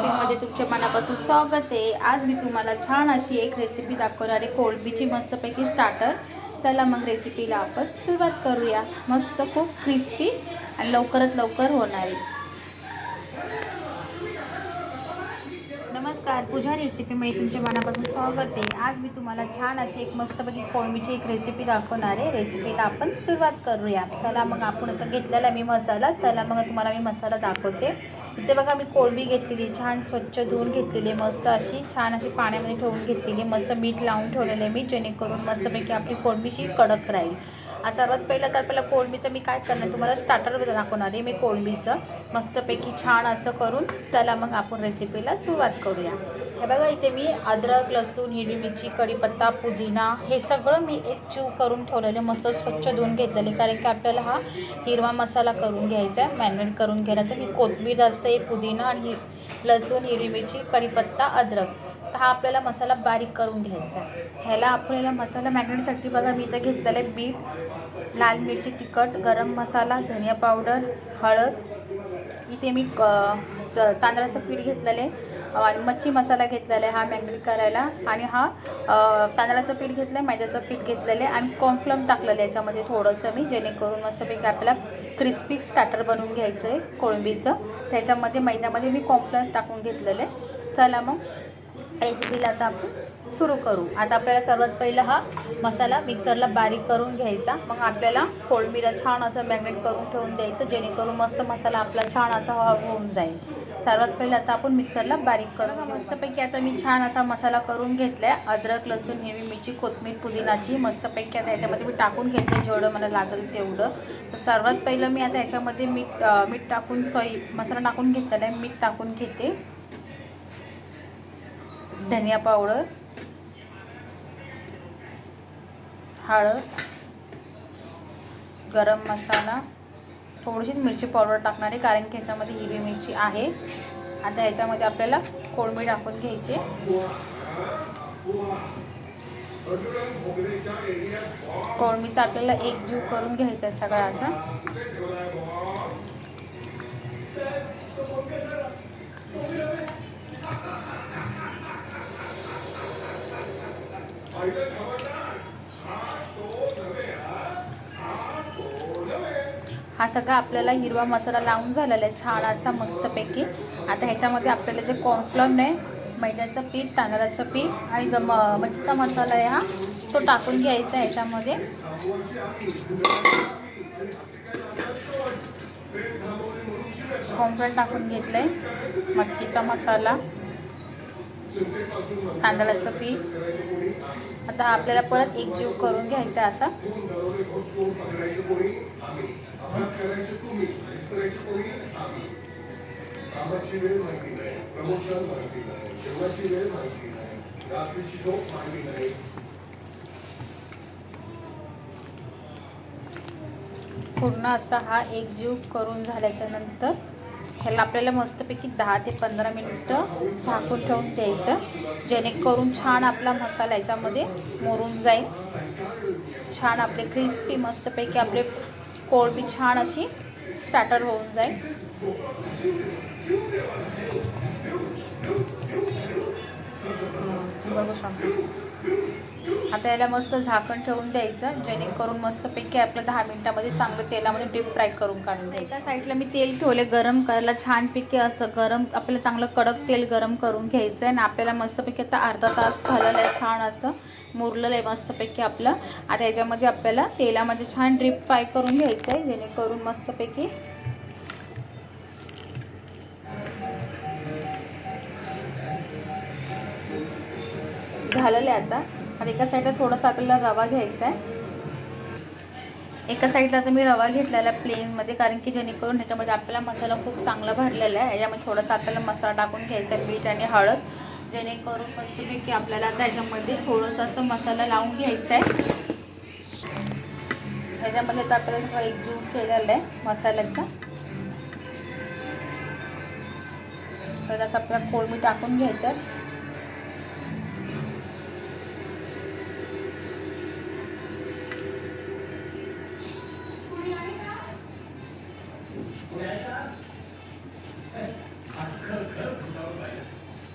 रेसिपीमध्ये तुमच्या मनापासून स्वागत आहे. आज मी तुम्हाला छान अशी एक रेसिपी दाखवणार आहे. कोळंबीची मस्तपैकी स्टार्टर चला मग रेसिपीला आपण सुरुवात करूया. मस्त खूप क्रिस्पी आणि लवकरात लवकर होणारी. नमस्कार पूजा रेसिपीमध्ये तुमच्या मनापासून स्वागत आहे. आज मी तुम्हाला छान अशी एक मस्तपैकी कोळंबीची एक रेसिपी दाखवणार आहे. रेसिपीला आपण सुरुवात करूया. चला मग आपण आता घेतलेला मी मसाला. चला मग तुम्हाला मी मसाला दाखवते. इथे बघा मी कोळंबी घेतलेली छान स्वच्छ धुवून घेतलेली मस्त अशी छान अशी पाण्यामध्ये ठेवून घेतलेली मस्त मीठ लावून ठेवलेले मी जेणेकरून मस्तपैकी आपली कोळंबीशी कडक राहील. आज सर्वात पहिलं तर पहिलं कोळंबीचं मी काय करणार तुम्हाला स्टार्टर दाखवणार आहे मी कोळंबीचं. मस्तपैकी छान असं करून चला मग आपण रेसिपीला सुरुवात करूया. हे बघा इथे मी अद्रक लसूण हिरवी मिरची कढीपत्ता पुदिना हे सगळं मी एक चूव करून ठेवलेले मस्त स्वच्छ धुवून घेतलेले कारण की आपल्याला हा हिरवा मसाला करून घ्यायचा आहे. मॅरिनेट करून घ्यायला तर मी कोथिंबीर असते पुदिना आणि हि लसूण हिरवी मिरची कढीपत्ता अद्रक. तर हा आपल्याला मसाला बारीक करून घ्यायचा आहे. ह्याला आपल्याला मसाला मॅग्नेटसाठी बघा मी इथं घेतलेलं आहे बीट लाल मिरची तिखट गरम मसाला धनिया पावडर हळद. इथे मी क च तांदळाचं पीठ घेतलेलं आहे आणि मच्छी मसाला घेतलेला आहे हा मॅग्नेट करायला. आणि हा तांदळाचं पीठ घेतलं आहे मैद्याचं पीठ घेतलेलं आहे. आणि कॉर्नफ्लम टाकलेलं आहे याच्यामध्ये थोडंसं मी जेणेकरून मस्तपैकी आपल्याला क्रिस्पी स्टार्टर बनवून घ्यायचं आहे कोळंबीचं. त्याच्यामध्ये मैद्यामध्ये मी कॉर्नफ्लम टाकून घेतलेलं आहे. चला मग. रेसिपीला आता आपण सुरू करू. आता आपल्याला सर्वात पहिलं हा मसाला मिक्सरला बारीक करून घ्यायचा. मग आपल्याला कोळंबीला छान असं मॅग्नेट करून ठेवून द्यायचं. जेणेकरून मस्त मसाला आपला छान असा होऊन जाईल. सर्वात पहिलं आता आपण मिक्सरला बारीक करू. बघा मस्तपैकी आता मी छान असा मसाला करून घेतला आहे अद्रक लसूण हिरवी मिरची कोथमीर पुदिनाची मस्तपैकी आता ह्याच्यामध्ये मी टाकून घेतले जेवढं मला लागेल तेवढं. तर सर्वात पहिलं मी आता ह्याच्यामध्ये मीठ मीठ टाकून सॉरी मसाला टाकून घेतलेला आहे. मीठ टाकून घेते. धनिया पावडर हळद गरम मसाला थोडीशी मिरची पावडर टाकणार आहे कारण की ह्याच्यामध्ये हिरवी मिरची आहे. आता ह्याच्यामध्ये आपल्याला कोळंबी टाकून घ्यायची कोळंबीचा आपल्याला एक जीव करून घ्यायचा सगळा असा. हा सगळा आपल्याला हिरवा मसाला लावून झालेला आहे छान असा मस्तपैकी. आता ह्याच्यामध्ये आपल्याला जे कॉर्नफ्लॉर आहे मैद्याचं पीठ तांदळाचं पीठ आणि जो म मच्छीचा मसाला आहे हा तो टाकून घ्यायचा आहे ह्याच्यामध्ये. कॉर्नफ्लॉर टाकून घेतलं आहे मच्छीचा मसाला. तांदळाचं पीठ. आता हा आपल्याला परत एक जीव करून घ्यायचा असा. पूर्ण असा हा एक जीव करून झाल्याच्यानंतर ह्याला आपल्याला मस्तपैकी दहा ते पंधरा मिनटं झाकून ठेवून द्यायचं. जेणेकरून छान आपला मसाला याच्यामध्ये मोरून जाईल. छान आपले क्रिस्पी मस्तपैकी आपले कोळंबी छान अशी स्टार्टर होऊन जाईल. बघू शकतो. आता याला मस्त झाकण ठेवून द्यायचं जेणेकरून मस्तपैकी आपल्या दहा मिनिटामध्ये चांगलं तेलामध्ये डीप फ्राय करून काढून एका साईडला मी तेल ठेवले गरम करायला छानपैकी असं गरम आपल्याला चांगलं कडक तेल गरम करून घ्यायचं आहे आणि आपल्याला मस्तपैकी आता अर्धा तास झालेलं आहे छान असं मुरलेलं आहे मस्तपैकी आपलं. आता याच्यामध्ये आपल्याला तेलामध्ये छान ड्रीप फ्राय करून घ्यायचं आहे जेणेकरून मस्तपैकी झालेलं आहे आता. आणि एका साईडला थोडासा आपल्याला रवा घ्यायचा आहे. एका साईडला आता मी रवा घेतलेला आहे प्लेनमध्ये कारण की जेणेकरून ह्याच्यामध्ये आपल्याला मसाला खूप चांगला भरलेला आहे. याच्यामध्ये थोडासा आपल्याला मसाला टाकून घ्यायचा आहे मीठ आणि हळद. जेणेकरून मस्तपैकी आपल्याला आता ह्याच्यामध्ये थोडंसं असं मसाला लावून घ्यायचा आहे. ह्याच्यामध्ये तर आपल्याला एक एकजीव केलेला आहे मसाल्याचा. तर आता आपल्याला कोळमी टाकून घ्यायचं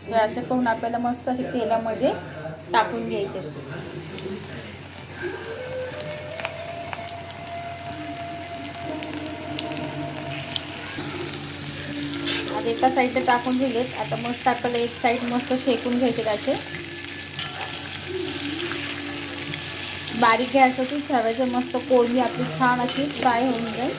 हे असे करून आपल्याला मस्त असे तेलामध्ये टाकून घ्यायचे. आता एका साईडला टाकून दिलेत. आता मस्त आपल्याला एक साईड मस्त शेकून घ्यायचे असे. बारीक गॅसवरती ठेवायचं. मस्त कोळमी आपली छान अशी फ्राय होऊन जाईल.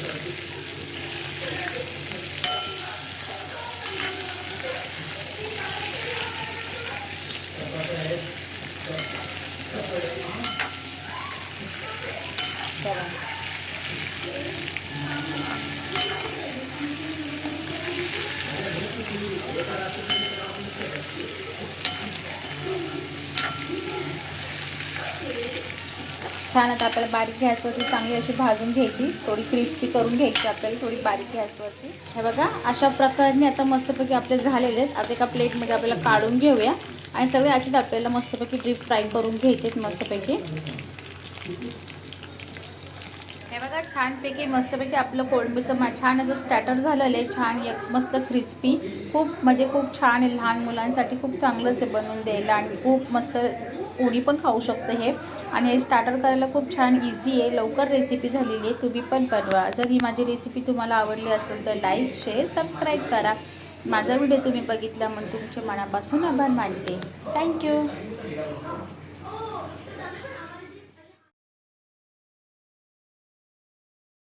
छान आता आपल्याला बारीक गॅसवरती चांगली अशी भाजून घ्यायची. थोडी क्रिस्पी करून घ्यायची आपल्याला थोडी बारीक गॅसवरती. हे बघा अशा प्रकारे आता मस्तपैकी आपले झालेले आहेत. आता एका प्लेटमध्ये आपल्याला काढून घेऊया. आणि सगळे असेच आपल्याला मस्तपैकी डीप फ्राय करून घ्यायचे आहेत मस्तपैकी. हे बघा छानपैकी मस्तपैकी आपलं कोळंबीचं मा छान असं स्टॅटर झालेलं आहे छान एक मस्त क्रिस्पी खूप म्हणजे खूप छान आहे लहान मुलांसाठी खूप चांगलंच आहे बनवून द्यायला आणि खूप मस्त कोणी पण खाऊ शकतं हे. आणि हे स्टार्टर करायला खूप छान इझी आहे लवकर रेसिपी झालेली आहे तुम्ही पण बनवा. जर ही माझी रेसिपी तुम्हाला आवडली असेल तर लाईक शेअर सबस्क्राईब करा. माझा व्हिडिओ तुम्ही बघितला म्हणून तुमच्या मनापासून आभार मानते. थँक्यू